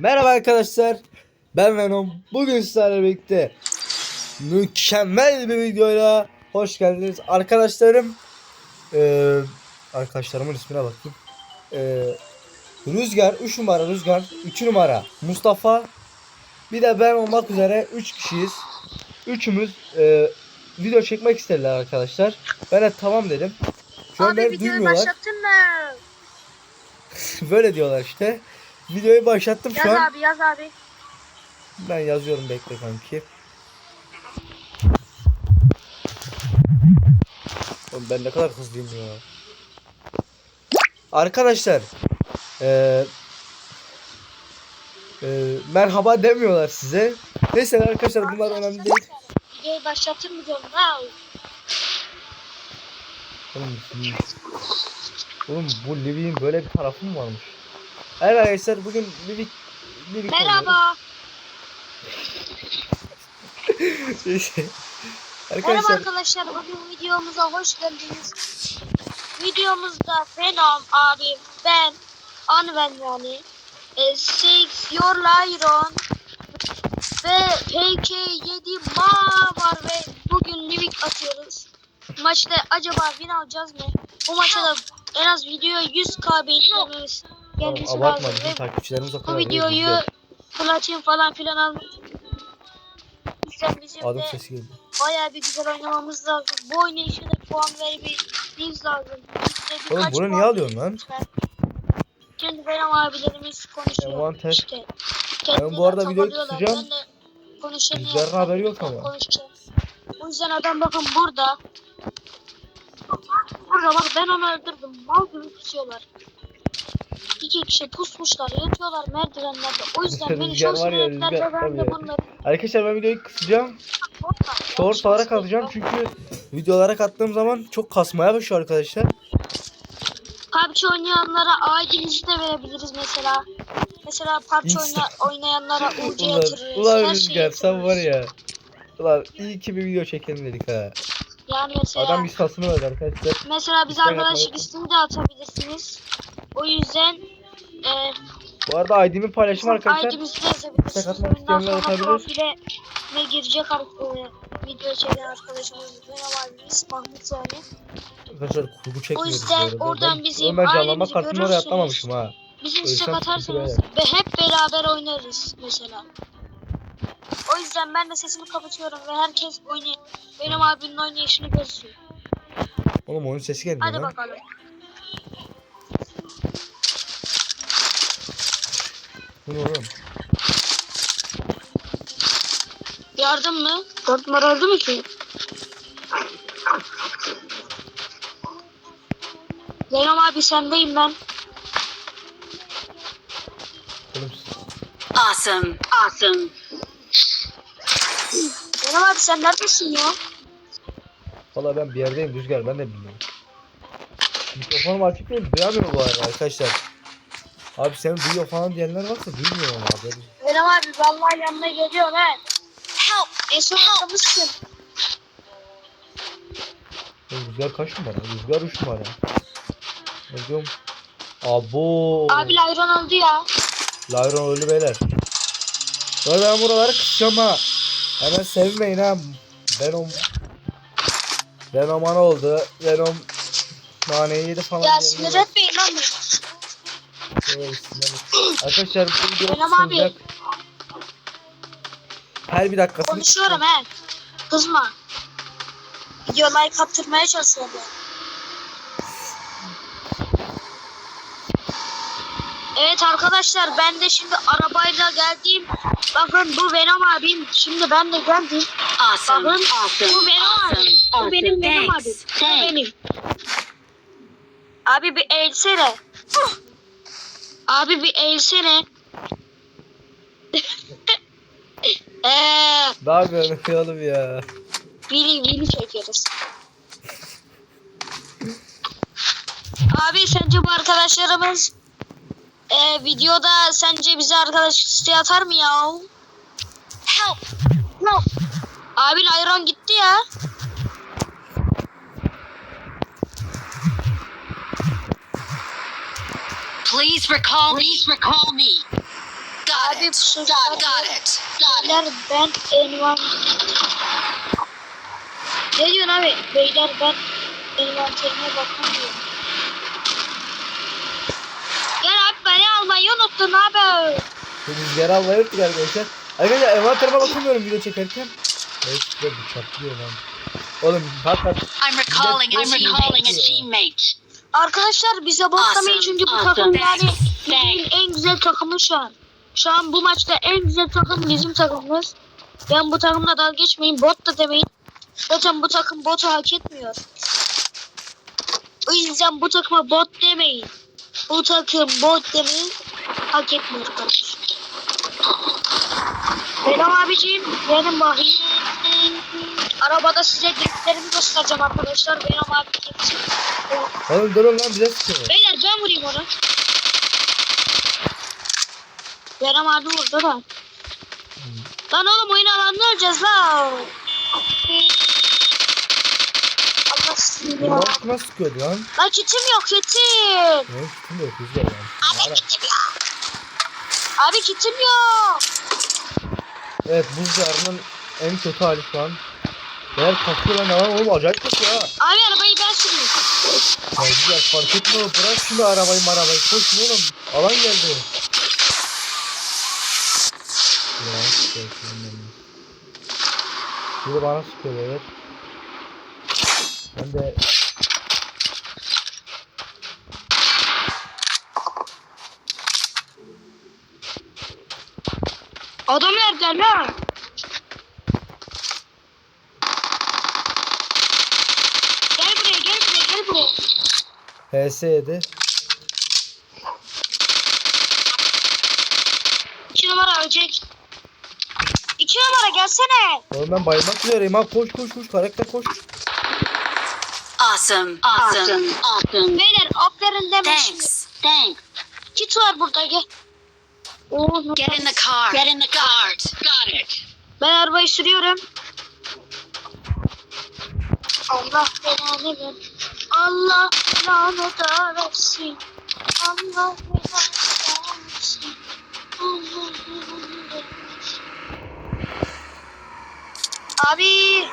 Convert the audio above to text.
Merhaba arkadaşlar. Ben Venom. Bugün sizlerle birlikte mükemmel bir videoyla hoş geldiniz. Arkadaşlarım eee arkadaşlarımın ismine bakayım. Eee Rüzgar 3 numara Rüzgar 2 numara Mustafa bir de ben olmak üzere 3 kişiyiz. Üçümüz eee, video çekmek istediler arkadaşlar. Ben de tamam dedim. Şu an Abi beni videoyu duymuyorlar. başlattın mı? Böyle diyorlar işte. Videoyu başlattım Yaz şu an. abi yaz abi. Ben yazıyorum bekle kanki. Oğlum ben ne kadar hızlıyım ya. Arkadaşlar. Eee eee, merhaba demiyorlar size. Neyse arkadaşlar bunlar önemli değil. Videoyu başlattın mı diyorum. Oğlum, oğlum bu Livy'in böyle bir tarafı mı varmış? Evet arkadaşlar bugün Livy Livy Merhaba. Neyse. Merhaba arkadaşlar arkadaşlar. Bugün videomuza hoş geldiniz. Videomuzda Venom abi, ben, Anven yani, e, Six, Your Lyron ve PK7 Ma var ve bugün Livik atıyoruz. Maçta acaba win alacağız mı? Bu maçta da en az videoya 100k beğenmemiz Gelmesi abartma lazım. bizim takipçilerimiz o bu kadar değil, videoyu Rüzgar. platin falan filan almak bizim Adım de sesi geldi. bayağı bir güzel oynamamız lazım. Bu oynayışa da puan verebilmemiz lazım. Biz de Oğlum birkaç bunu niye puan alıyorsun lan? lütfen. Şimdi benim abilerimiz konuşuyor. Envanter. İşte. Ben bu arada videoyu toparlıyorlar. tutacağım. Ben de konuşacağım. Rüzgarın haberi yok ama. Konuşacağım. O yüzden adam bakın burada. Burada bak ben onu öldürdüm. Mal gibi pusuyorlar. İki kişi pusmuşlar, yatıyorlar merdivenlerde. O yüzden beni Rüzgar çok var ya, Rüzgar ve ben de tabii. bunları Arkadaşlar ben videoyu kısacağım. Short olarak atacağım çünkü videolara kattığım zaman çok kasmaya başlıyor arkadaşlar. PUBG oynayanlara ID'nizi de verebiliriz mesela. Mesela PUBG oyna, oynayanlara UC Ulan, yatırırız. ulan her şeyi Rüzgar sen var yatırırız. ya. Ulan iyi ki bir video çekelim dedik ha. Yani mesela, Adam istasını verdi arkadaşlar. mesela biz İşte arkadaşlık isteğini de atabilirsiniz. O yüzden e, Bu arada ID'mi paylaşım arkadaşlar. ID'mizi de yazabilirsiniz. Tek atmak Oyundan isteyenler atabilir. ne girecek e, video çeken arkadaşımız abimiz Mahmut yani. Arkadaşlar kurgu çekmiyoruz. yüzden bu arada. oradan bizim ben canlanma ailemizi kartını oraya görürsünüz. atlamamışım ha. Bizim sıkıntı atarsanız ve hep beraber oynarız mesela. O yüzden ben de sesimi kapatıyorum ve herkes oyunu benim abimin oynayışını görsün. Oğlum oyun sesi gelmiyor Hadi lan. bakalım. Bu ne oğlum? Yardım mı? Dört numara öldü mü ki? Benim abi sendeyim ben. Oğlum Awesome. Awesome. Benim abi sen neredesin ya? Valla ben bir yerdeyim Rüzgar ben de bilmiyorum. Mikrofonum açık değil duyamıyorum bu arada arkadaşlar. Abi sen duyuyor falan diyenler varsa duymuyor ama abi. Benim abi vallahi yanına geliyor ha. Help. Atlamışsın. Oğlum Rüzgar kaç numara? Rüzgar 3 numara. Ne diyorum? Abo. Abi Lyron öldü ya. Lyron öldü beyler. Böyle ben buraları kısacağım ha. Hemen sevmeyin ha. Venom. Venom ana oldu. Venom naneyi yedi falan. Ya sinir etmeyin lan. Arkadaşlar bu video Venom abi. Her bir dakikasını Konuşuyorum he. Kızma. Video like attırmaya çalışıyorum. ben. Evet arkadaşlar ben de şimdi arabayla geldim. Bakın bu Venom abim. Şimdi ben de geldim. Awesome. Bakın Awesome. bu Venom abi. Awesome. Bu benim Awesome. Venom abi. Thanks. Bu benim. Abi bir eğilsene. Abi bir eğilsene. Eee Ne yapıyorsun oğlum ya? Vili vili çekiyoruz. Abi sence bu arkadaşlarımız e, videoda sence bize arkadaş isteği atar mı ya? Help. No. Abi Lyron gitti ya. Please recall me. Please recall me. Got Abi it. kusura Got, bakma. got it. Got it. Beyler ben envan... Ne diyorsun abi? Beyler ben envanterime bakamıyorum. Gel abi beni almayı unuttun abi. Biz geri almayı unuttuk arkadaşlar. Arkadaşlar envanterime bakmıyorum video çekerken. Evet size bıçaklıyor lan. Oğlum bak bak. I'm recalling a I'm recalling a teammate. Arkadaşlar bize botlamayın çünkü bu takım yani ligin en güzel takımı şu an. Şu an bu maçta en güzel takım bizim takımımız. Ben bu takımla dalga geçmeyin bot da demeyin. Zaten bu takım botu hak etmiyor. O yüzden bu takıma bot demeyin. Bu takım bot demeyin hak etmiyor kardeşim. Benim abiciğim benim bakayım. Arabada size driftlerimi göstereceğim arkadaşlar. Benim abiciğim. Durun lan bize sıkıyor. Beyler ben vurayım onu. Kerem abi vurdu da. Lan oğlum oyun alanında öleceğiz la. Allah sizi ya. Bak nasıl sıkıyordu lan? Lan kitim yok kitim. Benim kitim yok rüzgar yani. Abi kitim yok. Abi kitim yok. Evet buz diyarının en kötü hali şu an. Eğer kasıyor lan lan oğlum acayip kasıyor ha. Abi arabayı ben süreyim. Rüzgar fark etmiyor bırak şimdi arabayı marabayı koşun oğlum. Alan geldi. Ya sıkıyor şimdi. Biri bana sıkıyor evet. Ben de Adam nerede lan? Gel buraya gel buraya gel buraya. HS yedi. İki numara ölecek. İki numara gelsene. Oğlum ben bayılmak üzereyim ha koş koş koş karakter koş. Awesome. Awesome. Awesome. Beyler aferin deme şimdi. Thanks. Thanks. Kit var burada gel. Oo, Get in the car. Get in the car. Got it. Ben arabayı sürüyorum. Allah belanı ver. Allah lanet versin. Allah belanı versin. Allah belanı versin. Abi